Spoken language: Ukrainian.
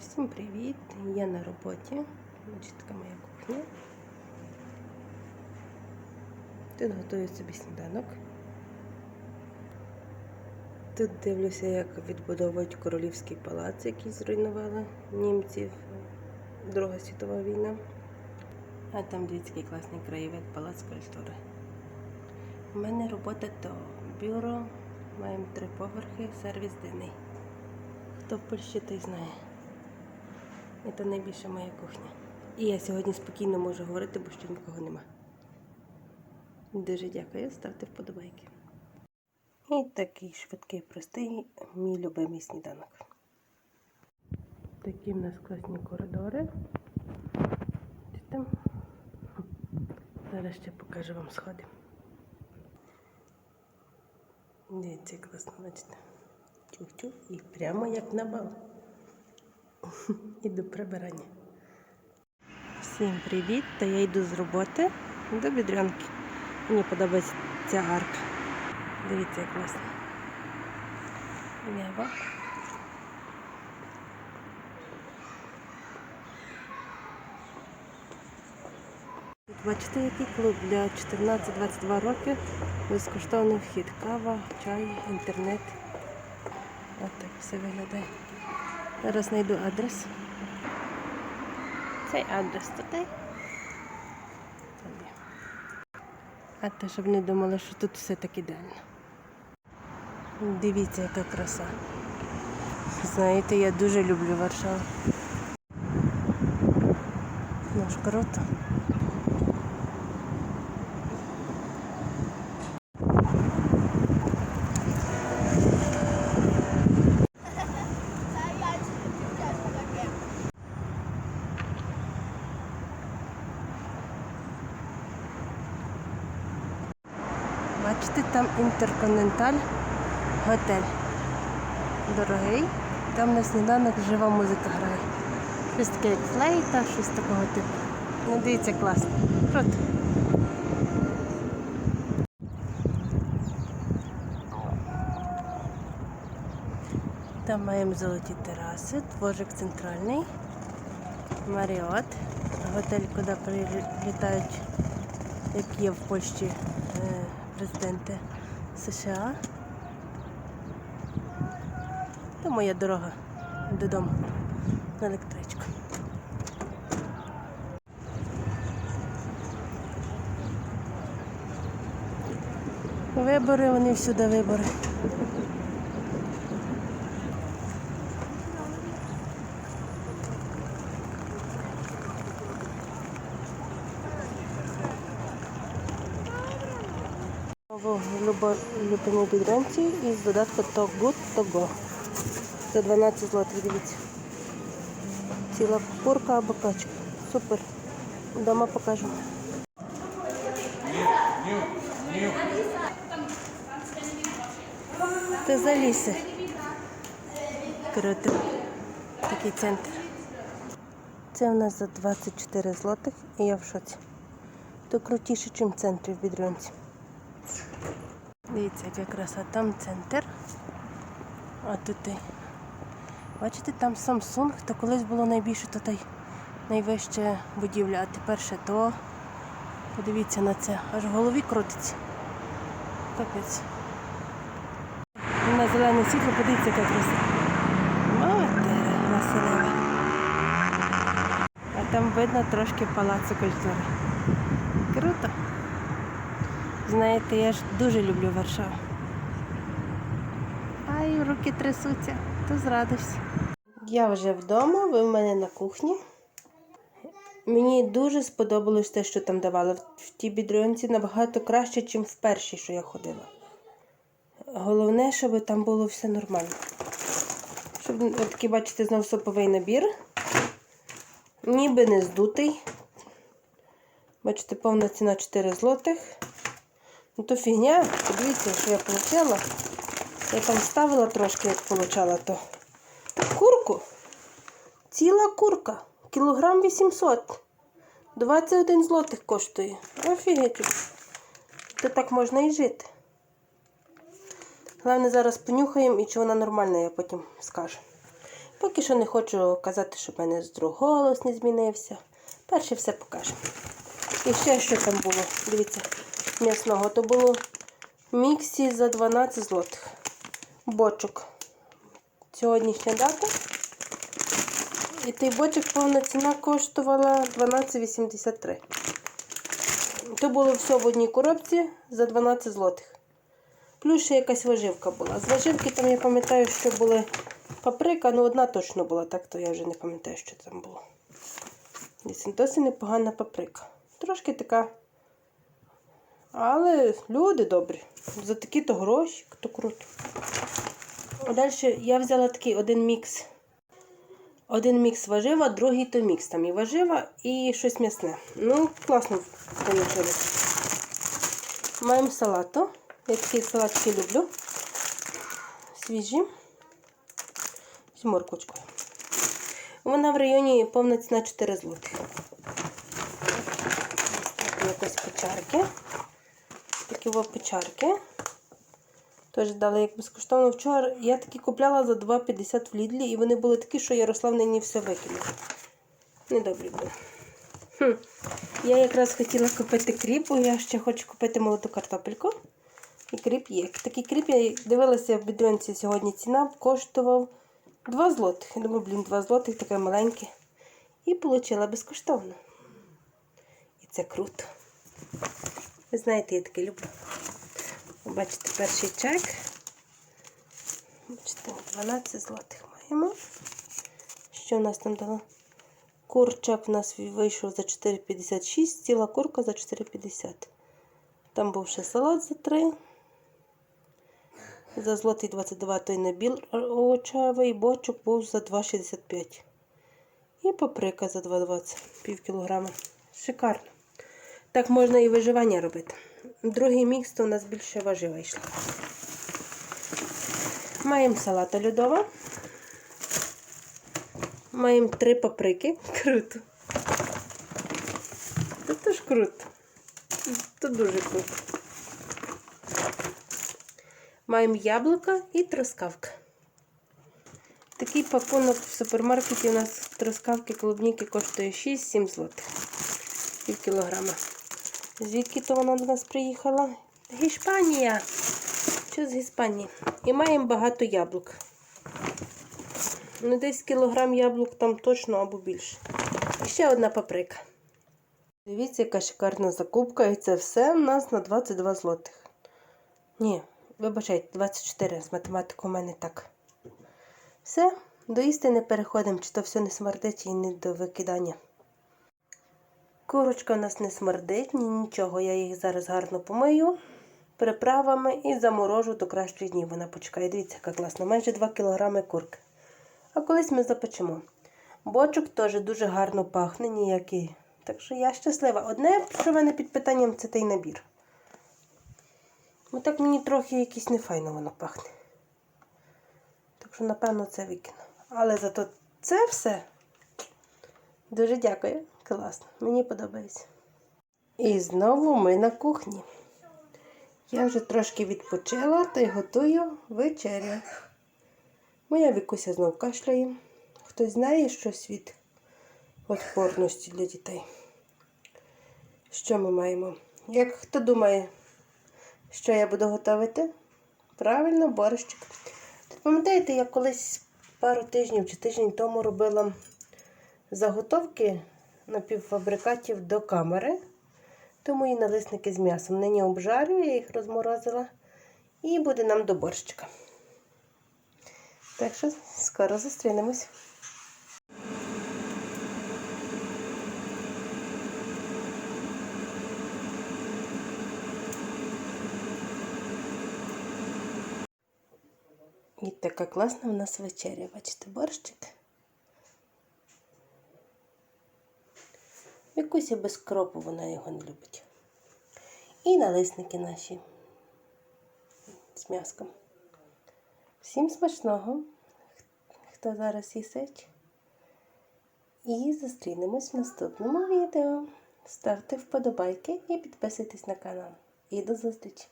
Всім привіт! Я на роботі. Значить, така моя кухня. Тут готую собі сніданок. Тут дивлюся, як відбудовують королівський палац, який зруйнували німців. Друга світова війна. А там який класний краєвид, палац культури. У мене робота то бюро, маємо три поверхи, сервіс денний. Хто в Польщі, той знає. Це найбільша моя кухня. І я сьогодні спокійно можу говорити, бо ще нікого нема. Дуже дякую, ставте вподобайки. І такий швидкий, простий, мій любимий сніданок. Такі в нас класні коридори. Зараз ще покажу вам сходи. Дивіться, класно, бачите. Тюх-тюх і прямо як на бал. Іду прибирання. Всім привіт! Та я йду з роботи до бідрянки. Мені подобається ця арка. Дивіться, як класно. Небо. Бачите, який клуб для 14-22 років. Безкоштовний вхід. Кава, чай, інтернет. Ось так все виглядає. Зараз знайду адрес. Цей адрес туди. А то, щоб не думали, що тут все так ідеально. Дивіться, яка краса. Знаєте, я дуже люблю Варшаву. Ну ж круто. Бачите, там інтерконтиненталь готель. Дорогий. Там на сніданок жива музика грає. Щось таке як флейта, щось такого типу. Ну, дивіться, класно. Круто. Там маємо золоті тераси, дворик центральний, Маріот, готель, куди прилітають, як є в Польщі президенти США. Це моя дорога додому на електричку. Вибори, вони всюди вибори. Любимі підранці із додатку To Good To Go. За 12 злотих, дивіться. Ціла курка або качка. Супер. Дома покажу. Це за ліси. Круто. Такий центр. Це у нас за 24 злотих і я в шоці. То крутіше, ніж в центрі в Бідрюнці. Дивіться, яка краса. Там центр. А тут. Бачите, там Samsung, то колись було найбільше, то та й найвища будівля, а тепер ще то. Подивіться на це. Аж в голові крутиться. Капець. На зелене світло, подивіться, яка краса. Матера Василева. А там видно трошки палацу культури. Круто. Знаєте, я ж дуже люблю Варшаву. Ай, руки трясуться, то з радості. Я вже вдома, ви в мене на кухні. Мені дуже сподобалось те, що там давали в тій бідрюнці набагато краще, ніж в першій, що я ходила. Головне, щоб там було все нормально. Щоб от такий, бачите, знову суповий набір. Ніби не здутий. Бачите, повна ціна 4 злотих. Ну то фігня, подивіться, що я отримала. Я там ставила трошки, як отримала то. Курку. Ціла курка. Кілограм 800. 21 злотих коштує. Офігеть. То так можна і жити. Головне, зараз понюхаємо і чи вона нормальна, я потім скажу. Поки що не хочу казати, що в мене друг голос не змінився. Перше все покажемо. І ще що там було. Дивіться, м'ясного. То було міксі за 12 злотих. Бочок. Сьогоднішня дата. І той бочок повна ціна коштувала 12,83. То було все в одній коробці за 12 злотих. Плюс ще якась виживка була. З виживки там я пам'ятаю, що були паприка, ну одна точно була, так то я вже не пам'ятаю, що там було. Досить непогана паприка. Трошки така. Але люди добрі. За такі-то гроші, то круто. А Далі я взяла такий один мікс. Один мікс важива, другий то мікс. Там і важива, і щось м'ясне. Ну, класно вийшло. Маємо салату. Я такі салатки люблю. Свіжі. З моркочкою. Вона в районі повна ціна 4 злотих. Якось печарки. Такі во печарки. Теж дали як безкоштовно. Вчора я такі купляла за 2,50 в Лідлі, і вони були такі, що Ярослав нині все викинув. Недобрі були. Хм. Я якраз хотіла купити кріп, бо я ще хочу купити молоду картопельку. І кріп є. Такий кріп я дивилася в бідронці сьогодні ціна коштував 2 злотих. Я думаю, блін, 2 злотих, таке маленьке. І отримала безкоштовно. І це круто. Ви знаєте, я таке люблю. Бачите, перший чек. Бачите, 12 злотих маємо. Що в нас там дало? Курчак в нас вийшов за 4,56, ціла курка за 4,50. Там був ще салат за 3. За злотий 22 той набір овочевий, бочок був за 2,65. І паприка за 2,20, пів кілограма. Шикарно. Так можна і виживання робити. Другий мікс то у нас більше важива йшла. Маємо салата льодова. Маємо три паприки. Круто. Це теж круто. Це дуже круто. Маємо яблука і трускавка. Такий пакунок в супермаркеті у нас трускавки клубніки коштує 6-7 злотих. Пів кілограма. Звідки то вона до нас приїхала? Гішпанія. Що з Іспанії? І маємо багато яблук. Ну, десь кілограм яблук там точно або більше. І ще одна паприка. Дивіться, яка шикарна закупка. І це все у нас на 22 злотих. Ні, вибачайте, 24 з математикою у мене так. Все, до істини переходимо, чи то все не смердить і не до викидання. Курочка у нас не смердить, ні нічого. Я їх зараз гарно помию приправами і заморожу до кращих днів. Вона почекає. Дивіться, яка класно. Майже 2 кг курки. А колись ми запечемо. Бочок теж дуже гарно пахне, ніякий. Так що я щаслива. Одне, що в мене під питанням, це той набір. Ну так мені трохи якось нефайно воно пахне. Так що, напевно, це викину. Але зато це все. Дуже дякую. Класно. Мені подобається. І знову ми на кухні. Я вже трошки відпочила та й готую вечерю. Моя вікуся знов кашляє. Хтось знає щось від відпорності для дітей. Що ми маємо? Як хто думає, що я буду готувати? Правильно, борщик. Тут пам'ятаєте, я колись пару тижнів чи тиждень тому робила заготовки напівфабрикатів до камери. То мої налисники з м'ясом. Нині обжарю, я їх розморозила. І буде нам до борщика. Так що скоро зустрінемось. І така класна у нас вечеря. Бачите, борщик. Вікуся без кропу, вона його не любить. І налисники наші з м'яском. Всім смачного, хто зараз їсить. І зустрінемось в наступному відео. Ставте вподобайки і підписуйтесь на канал. І до зустрічі!